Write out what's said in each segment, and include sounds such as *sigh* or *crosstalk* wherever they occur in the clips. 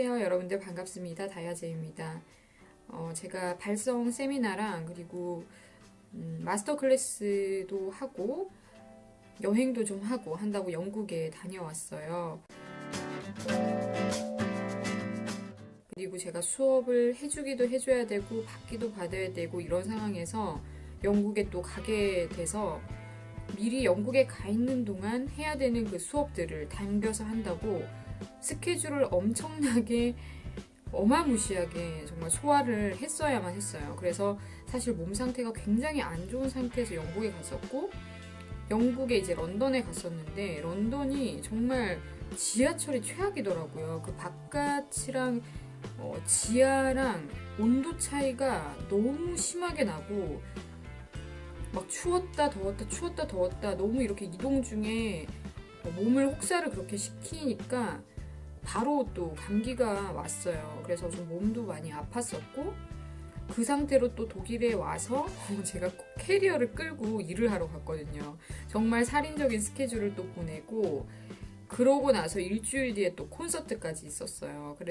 안녕하세요 여러분들. 반갑습니다. 다야제입니다. 어, 제가 발성 세미나랑 그리고 음, 마스터 클래스도 하고 여행도 좀 하고 한다고 영국에 다녀왔어요. 그리고 제가 수업을 해주기도 해줘야 되고 받기도 받아야 되고 이런 상황에서 영국에 또 가게 돼서 미리 영국에 가 있는 동안 해야 되는 그 수업들을 당겨서 한다고 스케줄을 엄청나게 어마무시하게 정말 소화를 했어야만 했어요. 그래서 사실 몸 상태가 굉장히 안 좋은 상태에서 영국에 갔었고, 영국에 이제 런던에 갔었는데, 런던이 정말 지하철이 최악이더라고요. 그 바깥이랑 어, 지하랑 온도 차이가 너무 심하게 나고, 막 추웠다 더웠다 추웠다 더웠다 너무 이렇게 이동 중에 어, 몸을 혹사를 그렇게 시키니까 바로 또 감기가 왔어요. 그래서 좀 몸도 많이 아팠었고 그 상태로 또 독일에 와서 *laughs* 제가 꼭 캐리어를 끌고 일을 하러 갔거든요. 정말 살인적인 스케줄을 또 보내고 그러고 나서 일주일 뒤에 또 콘서트까지 있었어요. 그래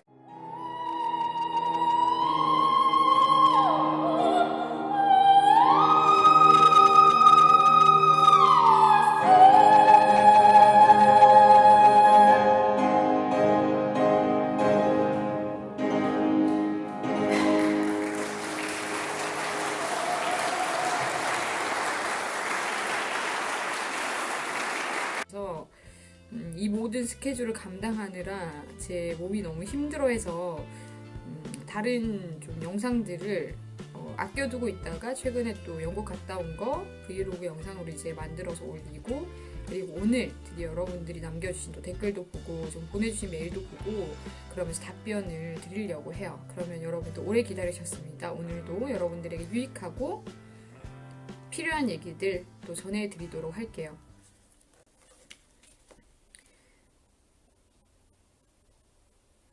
스케줄을 감당하느라 제 몸이 너무 힘들어해서 음, 다른 좀 영상들을 어, 아껴두고 있다가 최근에 또 영국 갔다 온 거 브이로그 영상으로 이제 만들어서 올리고 그리고 오늘 드디어 여러분들이 남겨주신 또 댓글도 보고 좀 보내주신 메일도 보고 그러면서 답변을 드리려고 해요. 그러면 여러분도 오래 기다리셨습니다. 오늘도 여러분들에게 유익하고 필요한 얘기들 또 전해드리도록 할게요.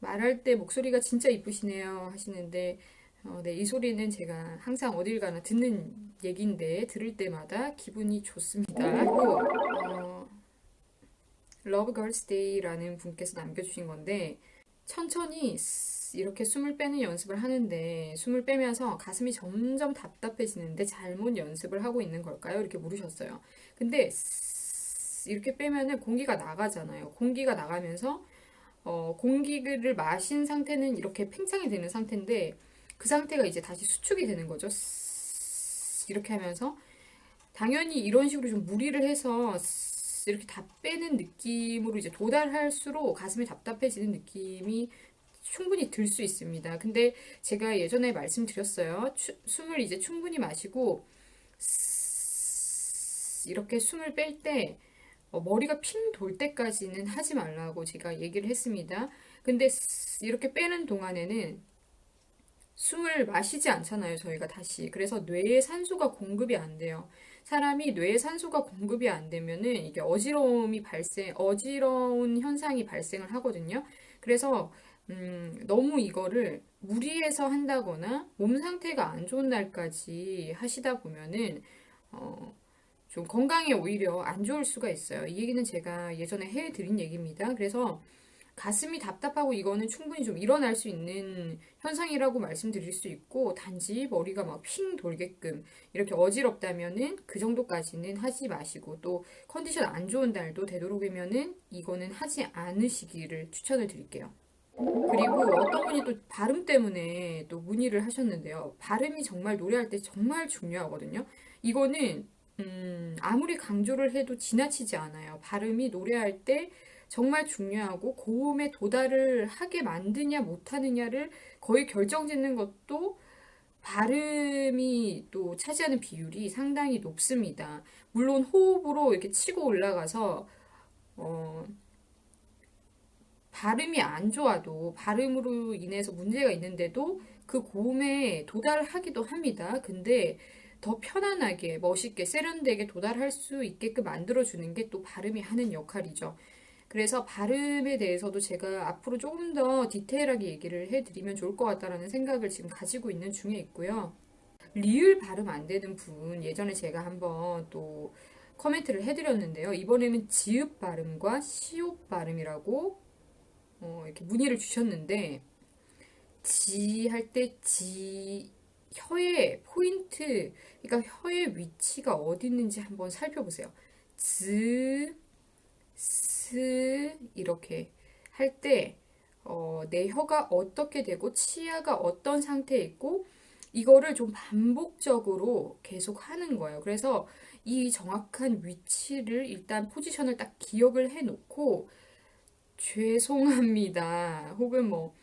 말할 때 목소리가 진짜 이쁘시네요 하시는데 어, 네, 이 소리는 제가 항상 어딜 가나 듣는 얘기인데 들을 때마다 기분이 좋습니다. 그리고 어, Girls Day라는 분께서 남겨주신 건데 천천히 쓰- 이렇게 숨을 빼는 연습을 하는데 숨을 빼면서 가슴이 점점 답답해지는데 잘못 연습을 하고 있는 걸까요? 이렇게 물으셨어요. 근데 쓰- 이렇게 빼면은 공기가 나가잖아요. 공기가 나가면서 어, 공기를 마신 상태는 이렇게 팽창이 되는 상태인데 그 상태가 이제 다시 수축이 되는 거죠. 이렇게 하면서 당연히 이런 식으로 좀 무리를 해서 이렇게 다 빼는 느낌으로 이제 도달할수록 가슴이 답답해지는 느낌이 충분히 들 수 있습니다. 근데 제가 예전에 말씀드렸어요. 추- 숨을 이제 충분히 마시고 이렇게 숨을 뺄때 어, 머리가 핑 돌 때까지는 하지 말라고 제가 얘기를 했습니다. 근데 쓰- 이렇게 빼는 동안에는 숨을 마시지 않잖아요, 저희가 다시. 그래서 뇌에 산소가 공급이 안 돼요. 사람이 뇌에 산소가 공급이 안 되면은 이게 어지러움이 발생, 어지러운 현상이 발생을 하거든요. 그래서 음, 너무 이거를 무리해서 한다거나 몸 상태가 안 좋은 날까지 하시다 보면은 어, 좀 건강에 오히려 안 좋을 수가 있어요. 이 얘기는 제가 예전에 해드린 얘기입니다. 그래서 가슴이 답답하고 이거는 충분히 좀 일어날 수 있는 현상이라고 말씀드릴 수 있고 단지 머리가 막 핑 돌게끔 이렇게 어지럽다면은 그 정도까지는 하지 마시고 또 컨디션 안 좋은 날도 되도록이면은 이거는 하지 않으시기를 추천을 드릴게요. 그리고 어떤 분이 또 발음 때문에 또 문의를 하셨는데요. 발음이 정말 노래할 때 정말 중요하거든요. 이거는 음, 아무리 강조를 해도 지나치지 않아요. 발음이 노래할 때 정말 중요하고 고음에 도달을 하게 만드냐 못하느냐를 거의 결정짓는 것도 발음이 또 차지하는 비율이 상당히 높습니다. 물론 호흡으로 이렇게 치고 올라가서 어, 발음이 안 좋아도 발음으로 인해서 문제가 있는데도 그 고음에 도달하기도 합니다. 근데 더 편안하게, 멋있게, 세련되게 도달할 수 있게끔 만들어주는 게 또 발음이 하는 역할이죠. 그래서 발음에 대해서도 제가 앞으로 조금 더 디테일하게 얘기를 해드리면 좋을 것 같다라는 생각을 지금 가지고 있는 중에 있고요. 리을 발음 안 되는 분, 예전에 제가 한번 또 코멘트를 해드렸는데요. 이번에는 지읒 발음과 시옷 발음이라고 어, 이렇게 문의를 주셨는데, 지 할 때 지, 혀의 포인트, 그러니까 혀의 위치가 어디 있는지 한번 살펴보세요. 즈, 스, 이렇게 할 때, 어, 내 혀가 어떻게 되고, 치아가 어떤 상태에 있고, 이거를 좀 반복적으로 계속 하는 거예요. 그래서 이 정확한 위치를 일단 포지션을 딱 기억을 해 놓고, 죄송합니다. 혹은 뭐,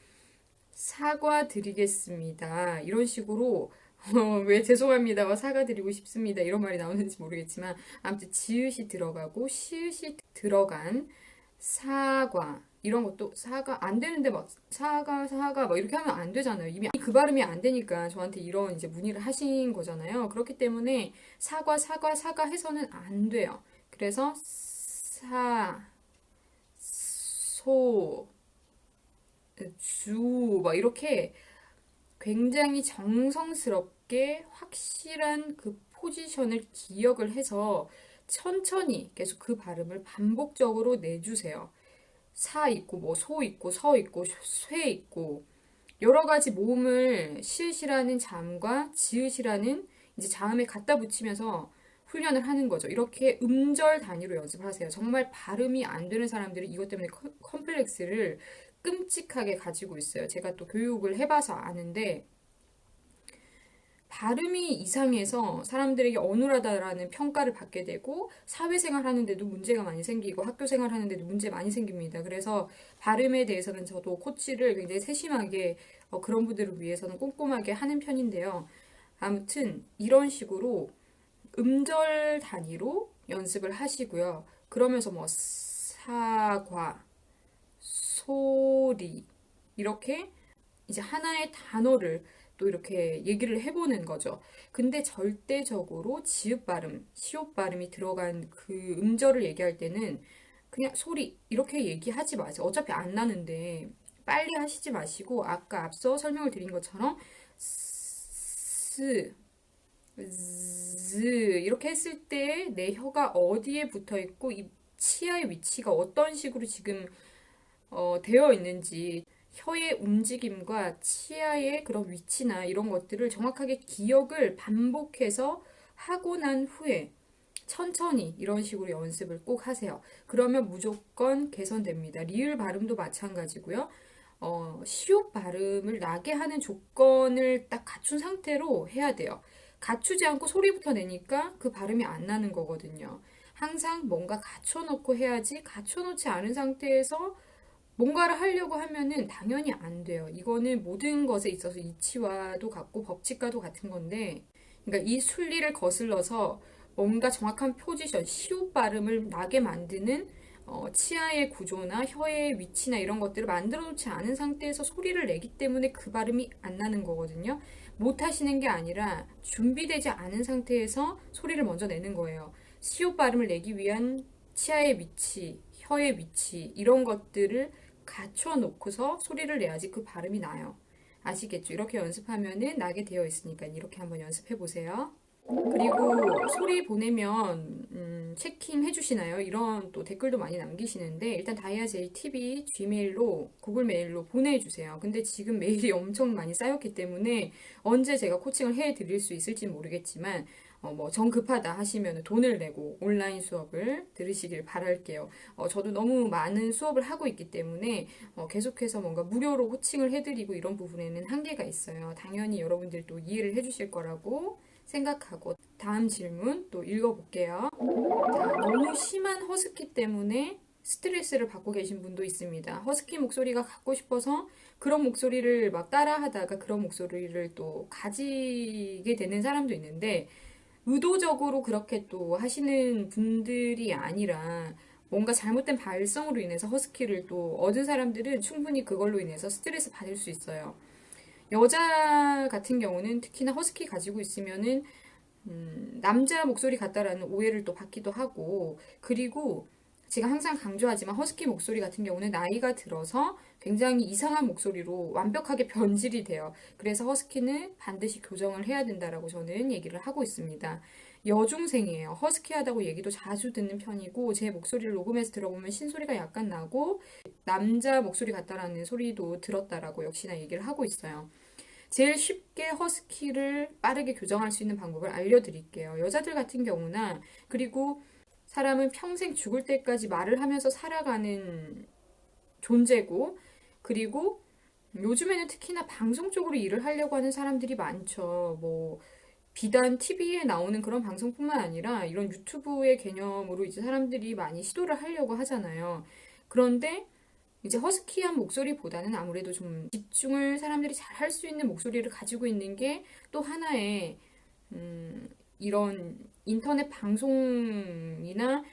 사과드리겠습니다. 이런 식으로 *laughs* 어, 왜 죄송합니다와 사과드리고 싶습니다. 이런 말이 나오는지 모르겠지만 아무튼 지읒이 들어가고 시읒이 들어간 사과 이런 것도 사과 안 되는데 막 사과 사과 막 이렇게 하면 안 되잖아요. 이미 그 발음이 안 되니까 저한테 이런 이제 문의를 하신 거잖아요. 그렇기 때문에 사과 사과 사과 해서는 안 돼요. 그래서 사, 소, 주, 막 이렇게 굉장히 정성스럽게 확실한 그 포지션을 기억을 해서 천천히 계속 그 발음을 반복적으로 내주세요. 사 있고, 뭐, 소 있고, 서 있고, 쇠 있고, 여러 가지 모음을 시읒이라는 잠과 지읒이라는 이제 자음에 갖다 붙이면서 훈련을 하는 거죠. 이렇게 음절 단위로 연습을 하세요. 정말 발음이 안 되는 사람들이 이것 때문에 컴플렉스를 끔찍하게 가지고 있어요. 제가 또 교육을 해봐서 아는데, 발음이 이상해서 사람들에게 어눌하다라는 평가를 받게 되고 사회생활 하는데도 문제가 많이 생기고 학교생활 하는데도 문제 많이 생깁니다. 그래서 발음에 대해서는 저도 코치를 굉장히 세심하게 어, 그런 분들을 위해서는 꼼꼼하게 하는 편인데요. 아무튼 이런 식으로 음절 단위로 연습을 하시고요. 그러면서 뭐 사과, 소리 이렇게 이제 하나의 단어를 또 이렇게 얘기를 해보는 거죠. 근데 절대적으로 지읒 발음, 시옷 발음이 들어간 그 음절을 얘기할 때는 그냥 소리 이렇게 얘기하지 마세요. 어차피 안 나는데 빨리 하시지 마시고 아까 앞서 설명을 드린 것처럼 스, 즈 이렇게 했을 때 내 혀가 어디에 붙어 있고 이 치아의 위치가 어떤 식으로 지금 어, 되어 있는지 혀의 움직임과 치아의 그런 위치나 이런 것들을 정확하게 기억을 반복해서 하고 난 후에 천천히 이런 식으로 연습을 꼭 하세요. 그러면 무조건 개선됩니다. 리을 발음도 마찬가지고요. 어, 시옷 발음을 나게 하는 조건을 딱 갖춘 상태로 해야 돼요. 갖추지 않고 소리부터 내니까 그 발음이 안 나는 거거든요. 항상 뭔가 갖춰놓고 해야지 갖춰놓지 않은 상태에서 뭔가를 하려고 하면은 당연히 안 돼요. 이거는 모든 것에 있어서 이치와도 같고 법칙과도 같은 건데, 그러니까 이 순리를 거슬러서 뭔가 정확한 포지션, 시옷 발음을 나게 만드는 어, 치아의 구조나 혀의 위치나 이런 것들을 만들어 놓지 않은 상태에서 소리를 내기 때문에 그 발음이 안 나는 거거든요. 못 하시는 게 아니라 준비되지 않은 상태에서 소리를 먼저 내는 거예요. 시옷 발음을 내기 위한 치아의 위치, 혀의 위치 이런 것들을 갖춰 놓고서 소리를 내야지 그 발음이 나요. 아시겠죠? 이렇게 연습하면은 나게 되어 있으니까 이렇게 한번 연습해 보세요. 그리고 소리 보내면 음, 체킹 해주시나요? 이런 또 댓글도 많이 남기시는데 일단 다이아제이 TV G메일로 구글 메일로 보내주세요. 근데 지금 메일이 *laughs* 엄청 많이 쌓였기 때문에 언제 제가 코칭을 해드릴 수 있을지 모르겠지만 어, 뭐, 정 급하다 하시면 돈을 내고 온라인 수업을 들으시길 바랄게요. 어, 저도 너무 많은 수업을 하고 있기 때문에 어, 계속해서 뭔가 무료로 코칭을 해드리고 이런 부분에는 한계가 있어요. 당연히 여러분들도 이해를 해주실 거라고 생각하고 다음 질문 또 읽어볼게요. 자, 너무 심한 허스키 때문에 스트레스를 받고 계신 분도 있습니다. 허스키 목소리가 갖고 싶어서 그런 목소리를 막 따라 하다가 그런 목소리를 또 가지게 되는 사람도 있는데 의도적으로 그렇게 또 하시는 분들이 아니라 뭔가 잘못된 발성으로 인해서 허스키를 또 얻은 사람들은 충분히 그걸로 인해서 스트레스 받을 수 있어요. 여자 같은 경우는 특히나 허스키 가지고 있으면은 음, 남자 목소리 같다라는 오해를 또 받기도 하고 그리고 제가 항상 강조하지만 허스키 목소리 같은 경우는 나이가 들어서 굉장히 이상한 목소리로 완벽하게 변질이 돼요. 그래서 허스키는 반드시 교정을 해야 된다라고 저는 얘기를 하고 있습니다. 여중생이에요. 허스키하다고 얘기도 자주 듣는 편이고 제 목소리를 녹음해서 들어보면 신소리가 약간 나고 남자 목소리 같다라는 소리도 들었다라고 역시나 얘기를 하고 있어요. 제일 쉽게 허스키를 빠르게 교정할 수 있는 방법을 알려드릴게요. 여자들 같은 경우나 그리고 사람은 평생 죽을 때까지 말을 하면서 살아가는 존재고, 그리고 요즘에는 특히나 방송 쪽으로 일을 하려고 하는 사람들이 많죠. 뭐, 비단 TV에 나오는 그런 방송뿐만 아니라 이런 유튜브의 개념으로 이제 사람들이 많이 시도를 하려고 하잖아요. 그런데 이제 허스키한 목소리보다는 아무래도 좀 집중을 사람들이 잘 할 수 있는 목소리를 가지고 있는 게 또 하나의 음, 이런 인터넷 방송이나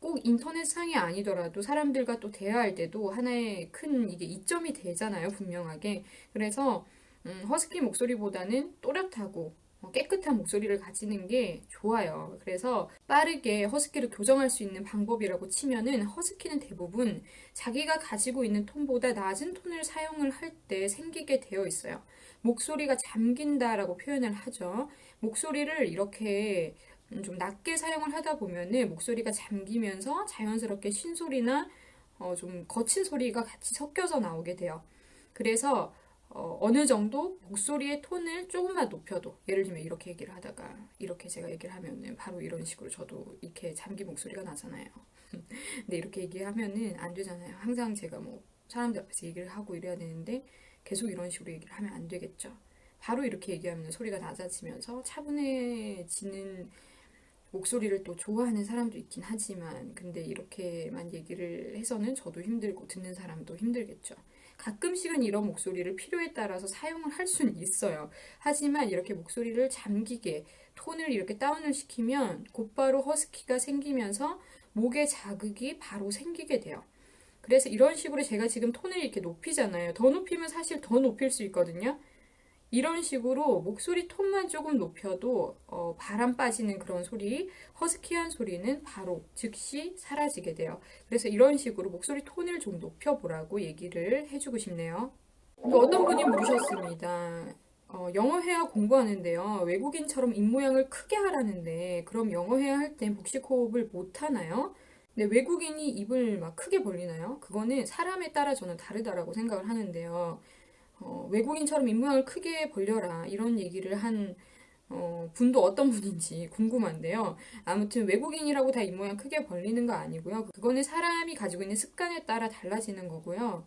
꼭 인터넷상이 아니더라도 사람들과 또 대화할 때도 하나의 큰 이게 이점이 되잖아요, 분명하게. 그래서 음, 허스키 목소리보다는 또렷하고 어, 깨끗한 목소리를 가지는 게 좋아요. 그래서 빠르게 허스키를 교정할 수 있는 방법이라고 치면은 허스키는 대부분 자기가 가지고 있는 톤보다 낮은 톤을 사용을 할 때 생기게 되어 있어요. 목소리가 잠긴다라고 표현을 하죠. 목소리를 이렇게 좀 낮게 사용을 하다 보면은 목소리가 잠기면서 자연스럽게 쉰소리나 어, 좀 거친 소리가 같이 섞여서 나오게 돼요. 그래서 어, 느 정도 목소리의 톤을 조금만 높여도 예를 들면 이렇게 얘기를 하다가 이렇게 제가 얘기를 하면은 바로 이런 식으로 저도 이렇게 잠긴 목소리가 나잖아요. *laughs* 근데 이렇게 얘기하면은 안 되잖아요. 항상 제가 뭐 사람들 앞에서 얘기를 하고 이래야 되는데 계속 이런 식으로 얘기를 하면 안 되겠죠. 바로 이렇게 얘기하면 소리가 낮아지면서 차분해지는 목소리를 또 좋아하는 사람도 있긴 하지만 근데 이렇게만 얘기를 해서는 저도 힘들고 듣는 사람도 힘들겠죠. 가끔씩은 이런 목소리를 필요에 따라서 사용을 할 수는 있어요. 하지만 이렇게 목소리를 잠기게 톤을 이렇게 다운을 시키면 곧바로 허스키가 생기면서 목에 자극이 바로 생기게 돼요. 그래서 이런 식으로 제가 지금 톤을 이렇게 높이잖아요. 더 높이면 사실 더 높일 수 있거든요. 이런 식으로 목소리 톤만 조금 높여도 어, 바람 빠지는 그런 소리, 허스키한 소리는 바로 즉시 사라지게 돼요. 그래서 이런 식으로 목소리 톤을 좀 높여보라고 얘기를 해주고 싶네요. 또 어떤 분이 물으셨습니다. 어, 영어 회화 공부하는데요. 외국인처럼 입모양을 크게 하라는데 그럼 영어 회화 할땐 복식 호흡을 못 하나요? 근데 외국인이 입을 막 크게 벌리나요? 그거는 사람에 따라 저는 다르다라고 생각을 하는데요. 어, 외국인처럼 입모양을 크게 벌려라 이런 얘기를 한 어, 분도 어떤 분인지 궁금한데요. 아무튼 외국인이라고 다 입모양 크게 벌리는 거 아니고요. 그거는 사람이 가지고 있는 습관에 따라 달라지는 거고요.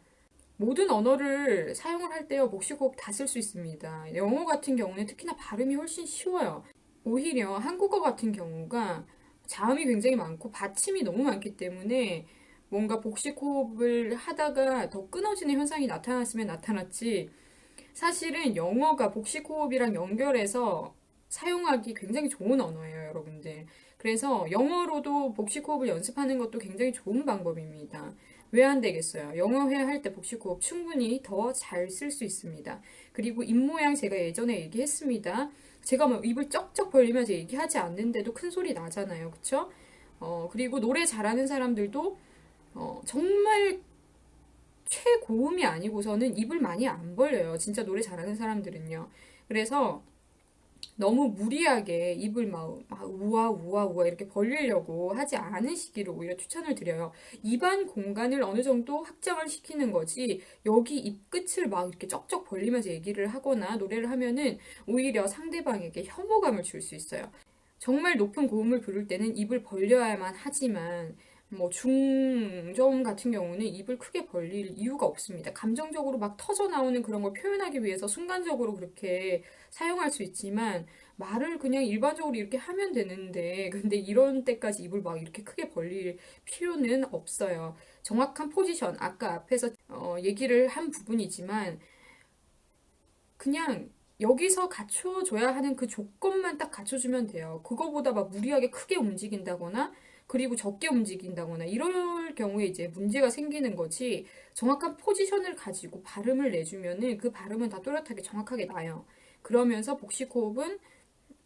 모든 언어를 사용을 할 때요, 복식호흡 다쓸 수 있습니다. 영어 같은 경우는 특히나 발음이 훨씬 쉬워요. 오히려 한국어 같은 경우가 자음이 굉장히 많고 받침이 너무 많기 때문에 뭔가 복식 호흡을 하다가 더 끊어지는 현상이 나타났으면 나타났지 사실은 영어가 복식 호흡이랑 연결해서 사용하기 굉장히 좋은 언어예요, 여러분들. 그래서 영어로도 복식 호흡을 연습하는 것도 굉장히 좋은 방법입니다. 왜 안 되겠어요? 영어 회화할 때 복식 호흡 충분히 더 잘 쓸 수 있습니다. 그리고 입 모양 제가 예전에 얘기했습니다. 제가 뭐 입을 쩍쩍 벌리면서 얘기하지 않는데도 큰 소리 나잖아요. 그쵸? 어, 그리고 노래 잘하는 사람들도 어, 정말 최고음이 아니고서는 입을 많이 안 벌려요. 진짜 노래 잘하는 사람들은요. 그래서 너무 무리하게 입을 막, 막 우와 우와 우와 이렇게 벌리려고 하지 않으시기를 오히려 추천을 드려요. 입안 공간을 어느 정도 확장을 시키는 거지 여기 입 끝을 막 이렇게 쩍쩍 벌리면서 얘기를 하거나 노래를 하면은 오히려 상대방에게 혐오감을 줄 수 있어요. 정말 높은 고음을 부를 때는 입을 벌려야만 하지만 뭐 중저음 같은 경우는 입을 크게 벌릴 이유가 없습니다. 감정적으로 막 터져 나오는 그런 걸 표현하기 위해서 순간적으로 그렇게 사용할 수 있지만 말을 그냥 일반적으로 이렇게 하면 되는데 근데 이런 때까지 입을 막 이렇게 크게 벌릴 필요는 없어요. 정확한 포지션 아까 앞에서 어, 얘기를 한 부분이지만 그냥 여기서 갖춰줘야 하는 그 조건만 딱 갖춰주면 돼요. 그거보다 막 무리하게 크게 움직인다거나 그리고 적게 움직인다거나 이럴 경우에 이제 문제가 생기는 거지 정확한 포지션을 가지고 발음을 내주면은 그 발음은 다 또렷하게 정확하게 나요. 그러면서 복식 호흡은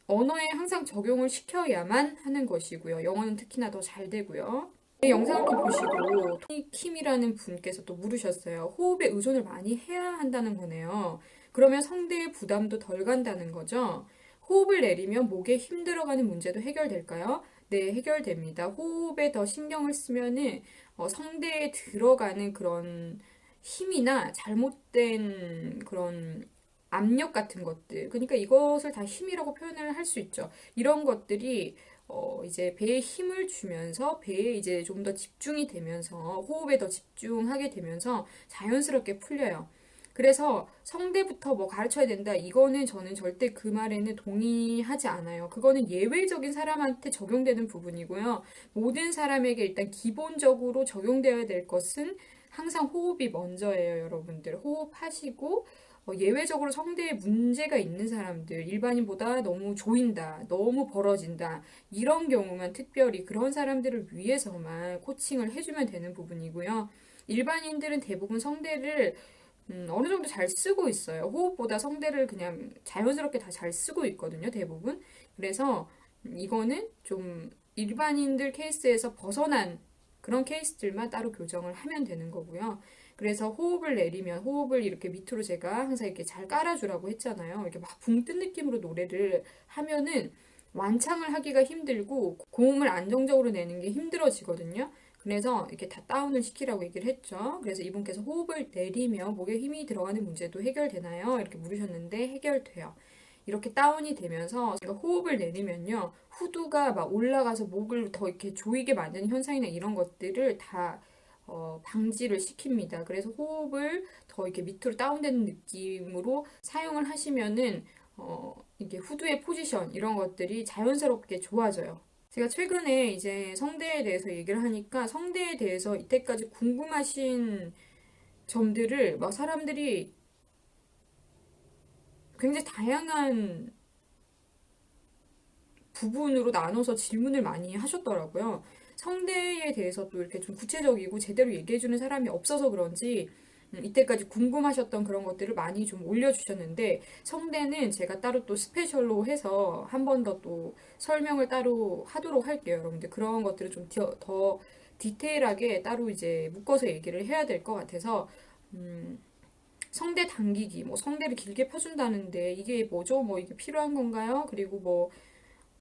언어에 항상 적용을 시켜야만 하는 것이고요. 영어는 특히나 더 잘 되고요. 이 영상을 또 보시고 토니 킴이라는 분께서 또 물으셨어요. 호흡에 의존을 많이 해야 한다는 거네요. 그러면 성대의 부담도 덜 간다는 거죠. 호흡을 내리면 목에 힘 들어가는 문제도 해결될까요? 네, 해결됩니다. 호흡에 더 신경을 쓰면은 어, 성대에 들어가는 그런 힘이나 잘못된 그런 압력 같은 것들. 그러니까 이것을 다 힘이라고 표현을 할 수 있죠. 이런 것들이 어, 이제 배에 힘을 주면서 배에 이제 좀 더 집중이 되면서 호흡에 더 집중하게 되면서 자연스럽게 풀려요. 그래서 성대부터 뭐 가르쳐야 된다. 이거는 저는 절대 그 말에는 동의하지 않아요. 그거는 예외적인 사람한테 적용되는 부분이고요. 모든 사람에게 일단 기본적으로 적용되어야 될 것은 항상 호흡이 먼저예요, 여러분들. 호흡하시고 어, 예외적으로 성대에 문제가 있는 사람들, 일반인보다 너무 조인다, 너무 벌어진다, 이런 경우만 특별히 그런 사람들을 위해서만 코칭을 해주면 되는 부분이고요. 일반인들은 대부분 성대를 음, 어느 정도 잘 쓰고 있어요. 호흡보다 성대를 그냥 자연스럽게 다 잘 쓰고 있거든요, 대부분. 그래서 이거는 좀 일반인들 케이스에서 벗어난 그런 케이스들만 따로 교정을 하면 되는 거고요. 그래서 호흡을 내리면 호흡을 이렇게 밑으로 제가 항상 이렇게 잘 깔아주라고 했잖아요. 이렇게 막 붕 뜬 느낌으로 노래를 하면은 완창을 하기가 힘들고 고음을 안정적으로 내는 게 힘들어지거든요. 그래서 이렇게 다 다운을 시키라고 얘기를 했죠. 그래서 이분께서 호흡을 내리며 목에 힘이 들어가는 문제도 해결되나요? 이렇게 물으셨는데 해결돼요. 이렇게 다운이 되면서 제가 호흡을 내리면요. 후두가 막 올라가서 목을 더 이렇게 조이게 만드는 현상이나 이런 것들을 다 어, 방지를 시킵니다. 그래서 호흡을 더 이렇게 밑으로 다운되는 느낌으로 사용을 하시면은 어, 이게 후두의 포지션 이런 것들이 자연스럽게 좋아져요. 제가 최근에 이제 성대에 대해서 얘기를 하니까 성대에 대해서 이때까지 궁금하신 점들을 막 사람들이 굉장히 다양한 부분으로 나눠서 질문을 많이 하셨더라고요. 성대에 대해서 또 이렇게 좀 구체적이고 제대로 얘기해주는 사람이 없어서 그런지 음, 이때까지 궁금하셨던 그런 것들을 많이 좀 올려주셨는데 성대는 제가 따로 또 스페셜로 해서 한 번 더 또 설명을 따로 하도록 할게요, 여러분들. 그런 것들을 좀 더 디테일하게 따로 이제 묶어서 얘기를 해야 될 것 같아서 음, 성대 당기기, 뭐 성대를 길게 펴준다는데 이게 뭐죠? 뭐 이게 필요한 건가요? 그리고 뭐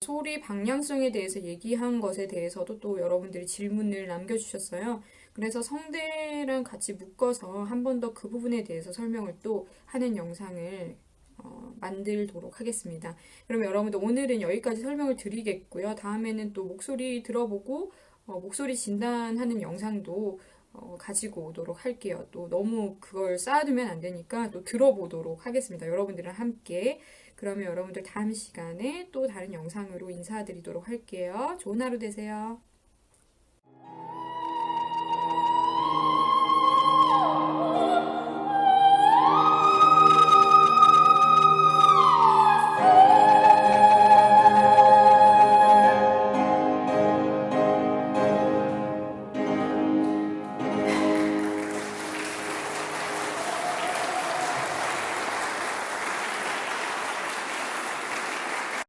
소리 방향성에 대해서 얘기한 것에 대해서도 또 여러분들이 질문을 남겨주셨어요. 그래서 성대랑 같이 묶어서 한 번 더 그 부분에 대해서 설명을 또 하는 영상을 어, 만들도록 하겠습니다. 그럼 여러분들 오늘은 여기까지 설명을 드리겠고요. 다음에는 또 목소리 들어보고 어, 목소리 진단하는 영상도 어, 가지고 오도록 할게요. 또 너무 그걸 쌓아두면 안 되니까 또 들어보도록 하겠습니다. 여러분들이랑 함께. 그러면 여러분들 다음 시간에 또 다른 영상으로 인사드리도록 할게요. 좋은 하루 되세요.